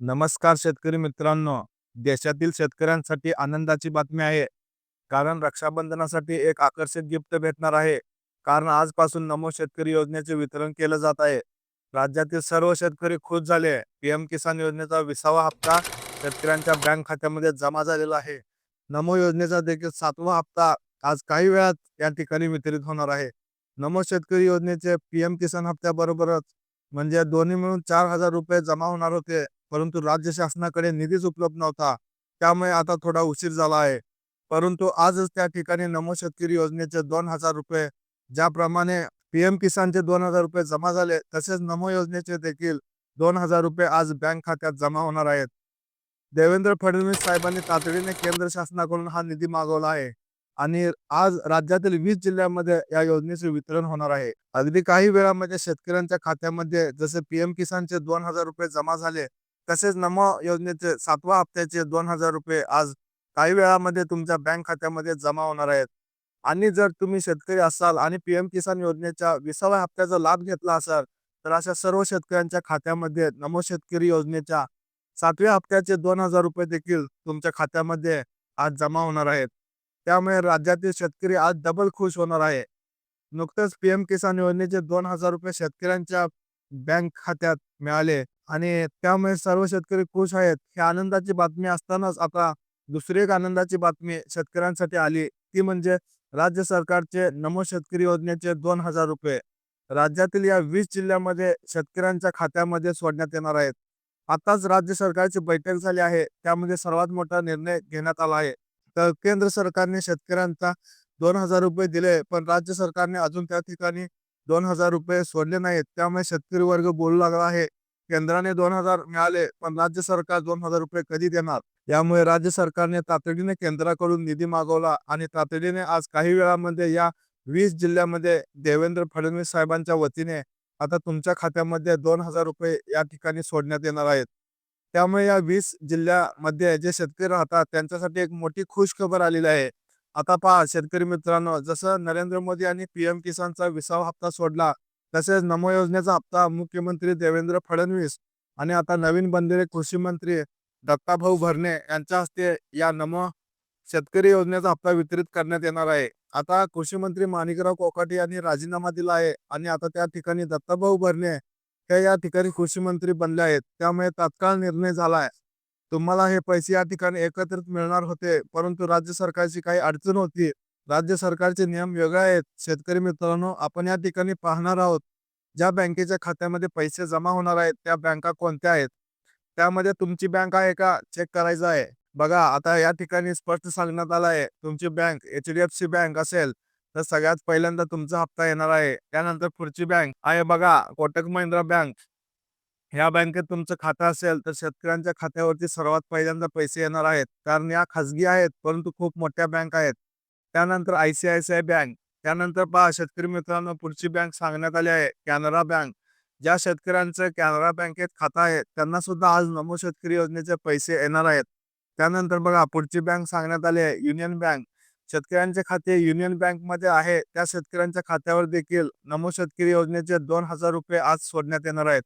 नमस्कार शेतकरी मित्रांनो. देशातील शेतकऱ्यांसाठी आनंदाची बातमी आहे. कारण रक्षाबंधनासाठी एक आकर्षक गिफ्ट भेटणार आहे. कारण आजपासून नमो शेतकरी योजनेचे वितरण केलं जात आहे. राज्यातील सर्व शेतकरी खुश झाले. पीएम किसान योजनेचा विसावा हप्ता शेतकऱ्यांच्या बँक खात्यामध्ये जमा झालेला आहे. नमो योजनेचा देखील सातवा हप्ता आज काही वेळात या ठिकाणी वितरित होणार आहे. नमो शेतकरी योजनेचे पीएम किसान हप्त्याबरोबरच म्हणजे दोन्ही मिळून चार हजार रुपये जमा होणार होते. परंतु राज्य शासनाकडे निधीच उपलब्ध नव्हता. त्यामुळे आता थोडा उशीर झाला आहे. परंतु आजच त्या ठिकाणी नमो शेतकरी योजनेचे दोन हजार रुपये ज्याप्रमाणे पीएम किसानचे दोन हजार रुपये जमा झाले तसेच नमो योजनेचे देखील दोन हजार रुपये आज बँक खात्यात जमा होणार आहेत. देवेंद्र फडणवीस साहेबांनी तातडीने केंद्र शासनाकडून हा निधी मागवला आहे आणि आज राज्यातील वीस जिल्ह्यांमध्ये या योजनेचे वितरण होणार आहे. अगदी काही वेळामध्ये शेतकऱ्यांच्या खात्यामध्ये जसे पीएम किसानचे दोन हजार रुपये जमा झाले तसेच नमो योजनेचे सातवा हप्त्याचे दोन हजार रुपये आज काही वेळामध्ये तुमच्या बँक खात्यामध्ये जमा होणार आहेत. आणि जर तुम्ही शेतकरी असाल आणि पीएम किसान योजनेच्या विसाव्या हप्त्याचा लाभ घेतला असाल तर अशा सर्व शेतकऱ्यांच्या खात्यामध्ये नमो शेतकरी योजनेच्या सातव्या हप्त्याचे दोन हजार रुपये देखील तुमच्या खात्यामध्ये आज जमा होणार आहेत. त्यामुळे राज्यातील शेतकरी आज डबल खुश होणार आहे. नुकतंच पीएम किसान योजनेचे दोन हजार रुपये शेतकऱ्यांच्या बँक खात्यात मिळाले आणि त्यामुळे सर्व शेतकरी खुश आहेत. ही आनंदाची बातमी असतानाच आता दुसरी एक आनंदाची बातमी शेतकऱ्यांसाठी आली. ती म्हणजे राज्य सरकारचे नमो शेतकरी योजनेचे दोन हजार रुपये. राज्यातील या वीस जिल्ह्यामध्ये शेतकऱ्यांच्या खात्यामध्ये सोडण्यात येणार आहेत. आताच राज्य सरकारची बैठक झाली आहे. त्यामध्ये सर्वात मोठा निर्णय घेण्यात आला आहे. तर केंद्र सरकारने शेतकऱ्यांचा दोन हजार रुपये दिले पण राज्य सरकारने अजून त्या ठिकाणी दोन हजार रुपये सोडले नाहीत. त्यामुळे शेतकरी वर्ग बोलू लागला आहे. केंद्राने दोन हजार मिळाले पण राज्य सरकार दोन हजार रुपये कधी देणार? यामुळे राज्य सरकारने तातडीने केंद्राकडून निधी मागवला आणि तातडीने आज काही वेळामध्ये या वीस जिल्ह्यामध्ये देवेंद्र फडणवीस साहेबांच्या वतीने आता तुमच्या खात्यामध्ये दोन हजार रुपये या ठिकाणी सोडण्यात येणार आहेत. त्यामुळे या वीस जिल्ह्यामध्ये जे शेतकरी राहतात त्यांच्यासाठी एक मोठी खुश खबर आलेली आहे. आता पहा शेतकरी मित्रांनो जसं नरेंद्र मोदी यांनी पीएम किसानचा विसावा हप्ता सोडला तसेच नमो योजनेचा हप्ता मुख्यमंत्री देवेंद्र फडणवीस आणि आता नवीन बनलेले कृषी मंत्री दत्ताभाऊ भरणे यांच्या हस्ते या नमो शेतकरी योजनेचा हप्ता वितरित करण्यात येणार आहे. आता कृषी मंत्री माणिकराव कोकाटे यांनी राजीनामा दिला आहे आणि आता त्या ठिकाणी दत्ताभाऊ भरणे हे या ठिकाणी कृषी मंत्री बनले आहेत. त्यामुळे तात्काळ निर्णय झाला आहे. तुम्हाला हे पैसे या ठिकाणी एकत्रित मिळणार होते. परंतु राज्य सरकारची काही अडचण होती. राज्य सरकारचे नियम वेगळे आहेत. शेतकरी मित्रांनो आपण या ठिकाणी पाहणार आहोत. ज्या बँकेच्या खात्यामध्ये पैसे जमा होणार आहेत त्या बँका कोणत्या आहेत? त्यामध्ये तुमची बँक आहे का? चेक करायचं आहे. बघा आता या ठिकाणी स्पष्ट सांगण्यात आलं आहे. तुमची bank H D F C bank असेल तर सगळ्यात पहिल्यांदा तुमचा हप्ता येणार आहे. त्यानंतर पुढची बँक आहे बघा कोटक महिंद्रा बँक. ह्या बँकेत तुमचं खातं असेल तर शेतकऱ्यांच्या खात्यावरती सर्वात पहिल्यांदा पैसे येणार आहेत. कारण या खाजगी आहेत परंतु खूप मोठ्या बँक आहेत. त्यानंतर I C I C I bank. त्यानंतर पहा शेतकरी मित्रांनो पुढची बँक सांगण्यात आली आहे कॅनरा बँक. ज्या शेतकऱ्यांचं कॅनरा बँकेत खातं आहे त्यांना सुद्धा आज नमो शेतकरी योजनेचे पैसे येणार आहेत. त्यानंतर बघा पुढची बँक सांगण्यात आली आहे युनियन बँक. शेतकऱ्यांचे खाते युनियन बँकमध्ये आहे. त्या शेतकऱ्यांच्या खात्यावर देखील नमो शेतकरी योजनेचे दोन हजार रुपये आज सोडण्यात येणार आहेत.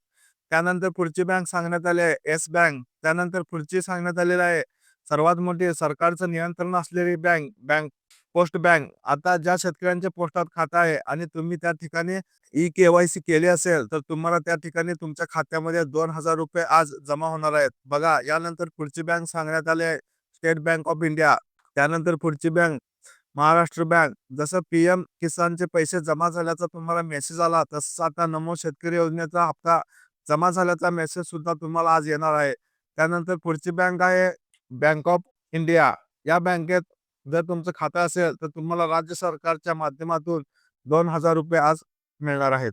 त्यानंतर पुढची बँक सांगण्यात आली आहे येस बँक. त्यानंतर पुढची सांगण्यात आलेली आहे सर्वात मोठी सरकारचं नियंत्रण असलेली बँक बँक पोस्ट बँक. आता ज्या शेतकऱ्यांच्या पोस्टात खातं आहे आणि तुम्ही त्या ठिकाणी ई के वाय सी केली असेल तर तुम्हाला त्या ठिकाणी तुमच्या खात्यामध्ये दोन हजार रुपये आज जमा होणार आहेत. बघा यानंतर पुढची बँक सांगण्यात आली आहे स्टेट बँक ऑफ इंडिया. त्यानंतर पुढची बँक महाराष्ट्र बँक. जसं पीएम किसानचे पैसे जमा झाल्याचा तुम्हाला मेसेज आला तसंच आता नमो शेतकरी योजनेचा हप्ता जमा झाल्याचा मेसेज सुद्धा तुम्हाला आज येणार आहे. त्यानंतर पुढची बँक आहे बँक ऑफ इंडिया या बँकेत जर तुमचं खातं असेल तर तुम्हाला राज्य सरकारच्या माध्यमातून दोन हजार रुपये आज मिळणार आहेत.